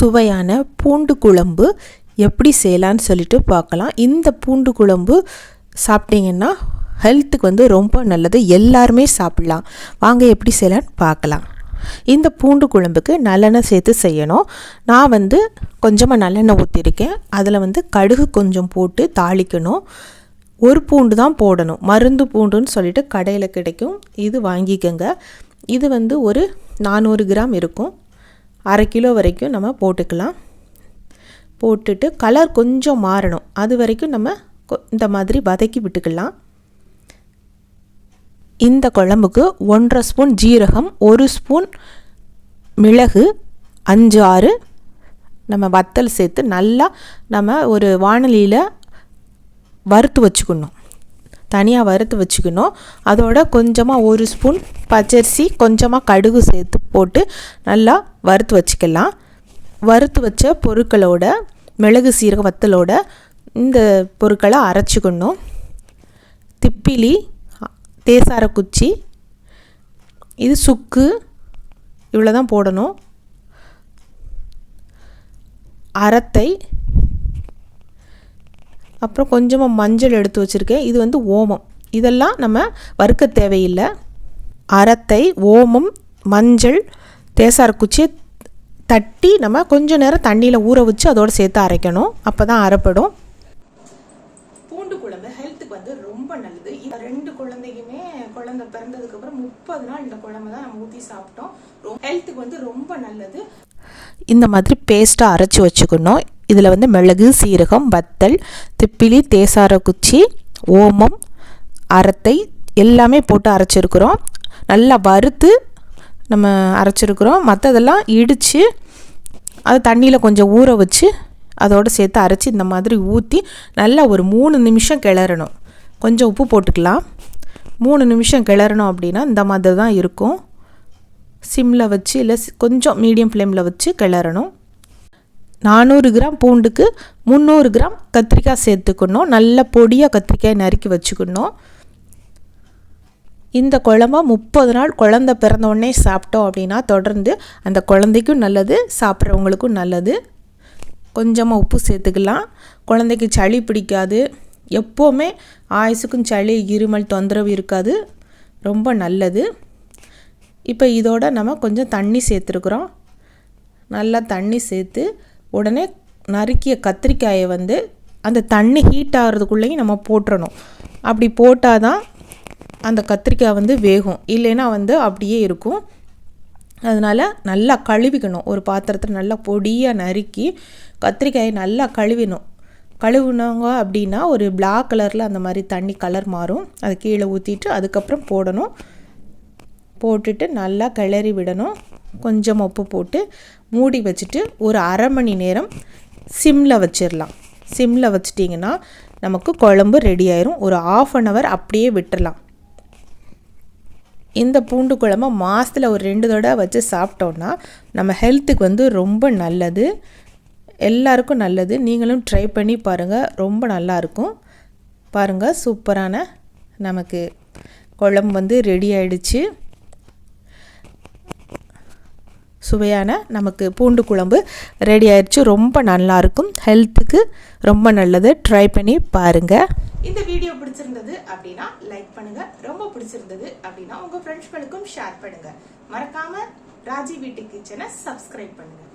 சுவையான பூண்டு குழம்பு எப்படி செய்யலான்னு சொல்லிட்டு பார்க்கலாம். இந்த பூண்டு குழம்பு சாப்பிட்டீங்கன்னா ஹெல்த்துக்கு வந்து ரொம்ப நல்லது. எல்லாருமே சாப்பிட்லாம். வாங்க எப்படி செய்யலான்னு பார்க்கலாம். இந்த பூண்டு குழம்புக்கு நல்லெண்ணெய் சேர்த்து செய்யணும். நான் வந்து கொஞ்சமாக நல்லெண்ணெய் ஊற்றிருக்கேன் அதில் வந்து கடுகு கொஞ்சம் போட்டு தாளிக்கணும். ஒரு பூண்டு தான் போடணும். மருந்து பூண்டுன்னு சொல்லிட்டு கடையில் கிடைக்கும். இது வாங்கிக்கோங்க. இது வந்து ஒரு நானூறு கிராம் இருக்கும். அரை கிலோ வரைக்கும் நம்ம போட்டுக்கலாம். போட்டுட்டு கலர் கொஞ்சம் மாறணும். அது வரைக்கும் நம்ம கொ- இந்த மாதிரி வதக்கி விட்டுக்கலாம். இந்த குழம்புக்கு ஒன்றரை ஸ்பூன் ஜீரகம் ஒரு ஸ்பூன் மிளகு அஞ்சு ஆறு நம்ம வத்தல் சேர்த்து நல்லா நம்ம ஒரு வானொலியில் வறுத்து வச்சுக்கணும். தனியாக வறுத்து வச்சுக்கணும். அதோட கொஞ்சமாக ஒரு ஸ்பூன் பச்சரிசி கொஞ்சமாக கடுகு சேர்த்து போட்டு நல்லா வறுத்து வச்சுக்கலாம். வறுத்து வச்ச பொருட்களோட மிளகு சீரக வத்தலோட இந்த பொருட்களை அரைச்சிக்கணும். திப்பிலி தேசாரக்குச்சி இது சுக்கு இவ்வளோ தான் போடணும். அரத்தை அப்புறம் கொஞ்சமாக மஞ்சள் எடுத்து வச்சுருக்கேன். இது வந்து ஓமம். இதெல்லாம் நம்ம வறுக்க தேவையில்லை. அரத்தை ஓமம் மஞ்சள் தேசார குச்சியை தட்டி நம்ம கொஞ்ச நேரம் தண்ணியில் ஊற வச்சு அதோடு சேர்த்து அரைக்கணும். அப்போ தான் அரைப்படும் பூண்டு குழம்பு ஹெல்த்துக்கு வந்து ரொம்ப நல்லது. ரெண்டு குழந்தைக்குமே குழந்தை பிறந்ததுக்கு அப்புறம் முப்பது நாள் இந்த குழம்பு தான் நம்ம ஊற்றி சாப்பிட்டோம். ஹெல்த்துக்கு வந்து ரொம்ப நல்லது. இந்த மாதிரி பேஸ்ட்டாக அரைச்சி வச்சுக்கணும். இதில் வந்து மிளகு சீரகம் வத்தல் திப்பிலி தேசார குச்சி ஓமம் அரத்தை எல்லாமே போட்டு அரைச்சிருக்கிறோம். நல்லா வறுத்து நம்ம அரைச்சிருக்கிறோம். மற்றதெல்லாம் இடித்து அது தண்ணியில் கொஞ்சம் ஊற வச்சு அதோடு சேர்த்து அரைச்சி இந்த மாதிரி ஊற்றி நல்லா ஒரு மூணு நிமிஷம் கிளறணும். கொஞ்சம் உப்பு போட்டுக்கலாம். மூணு நிமிஷம் கிளறணும் அப்படின்னா இந்த மாதிரி தான் இருக்கும். சிம்மில் வச்சு இல்லை கொஞ்சம் மீடியம் ஃப்ளேமில் வச்சு கிளறணும். நானூறு கிராம் பூண்டுக்கு முந்நூறு கிராம் கத்திரிக்காய் சேர்த்துக்கணும். நல்ல பொடியாக கத்திரிக்காய் நறுக்கி வச்சுக்கணும். இந்த குழம்ப முப்பது நாள் குழந்த பிறந்தவுடனே சாப்பிட்டோம் அப்படின்னா தொடர்ந்து அந்த குழந்தைக்கும் நல்லது சாப்பிட்றவங்களுக்கும் நல்லது. கொஞ்சமாக உப்பு சேர்த்துக்கலாம். குழந்தைக்கு சளி பிடிக்காது. எப்போவுமே ஆயுசுக்கும் சளி இருமல் தொந்தரவு இருக்காது. ரொம்ப நல்லது. இப்போ இதோட நம்ம கொஞ்சம் தண்ணி சேர்த்துருக்குறோம். நல்லா தண்ணி சேர்த்து உடனே நறுக்கிய கத்திரிக்காயை வந்து அந்த தண்ணி ஹீட் ஆகிறதுக்குள்ளேயும் நம்ம போட்டுறணும். அப்படி போட்டால் தான் அந்த கத்திரிக்காய் வந்து வேகும். இல்லைன்னா வந்து அப்படியே இருக்கும். அதனால் நல்லா கழுவிக்கணும். ஒரு பாத்திரத்தில் நல்லா பொடியாக நறுக்கி கத்திரிக்காயை நல்லா கழுவிணும் கழுவுனாங்க அப்படின்னா ஒரு பிளாக் கலரில் அந்த மாதிரி தண்ணி கலர் மாறும். அதை கீழே ஊற்றிட்டு அதுக்கப்புறம் போடணும். போட்டுட்டு நல்லா கிளறி விடணும். கொஞ்சம் உப்பு போட்டு மூடி வச்சுட்டு ஒரு அரை மணி நேரம் சிம்மில் வச்சிடலாம் சிம்மில் வச்சிட்டிங்கன்னா நமக்கு குழம்பு ரெடி ஆயிரும். ஒரு ஆஃப் அன் ஹவர் அப்படியே விட்டுறலாம் இந்த பூண்டு குழம்பை மாதத்தில் ஒரு ரெண்டு தடவை வச்சு சாப்பிட்டோன்னா நம்ம ஹெல்த்துக்கு வந்து ரொம்ப நல்லது. எல்லாருக்கும் நல்லது. நீங்களும் ட்ரை பண்ணி பாருங்கள் ரொம்ப நல்லாயிருக்கும் பாருங்கள் சூப்பரான நமக்கு குழம்பு வந்து ரெடி ஆயிடுச்சு. சுவையான நமக்கு பூண்டு குழம்பு ரெடி ஆயிடுச்சு ரொம்ப நல்லாயிருக்கும். ஹெல்த்துக்கு ரொம்ப நல்லது. ட்ரை பண்ணி பாருங்கள் இந்த வீடியோ பிடிச்சிருந்தது அப்படின்னா லைக் பண்ணுங்கள் ரொம்ப பிடிச்சிருந்தது அப்படின்னா உங்கள் ஃப்ரெண்ட்ஸ்களுக்கும் ஷேர் பண்ணுங்கள் மறக்காமல் ராஜி வீட்டு கிச்சனை சப்ஸ்கிரைப் பண்ணுங்கள்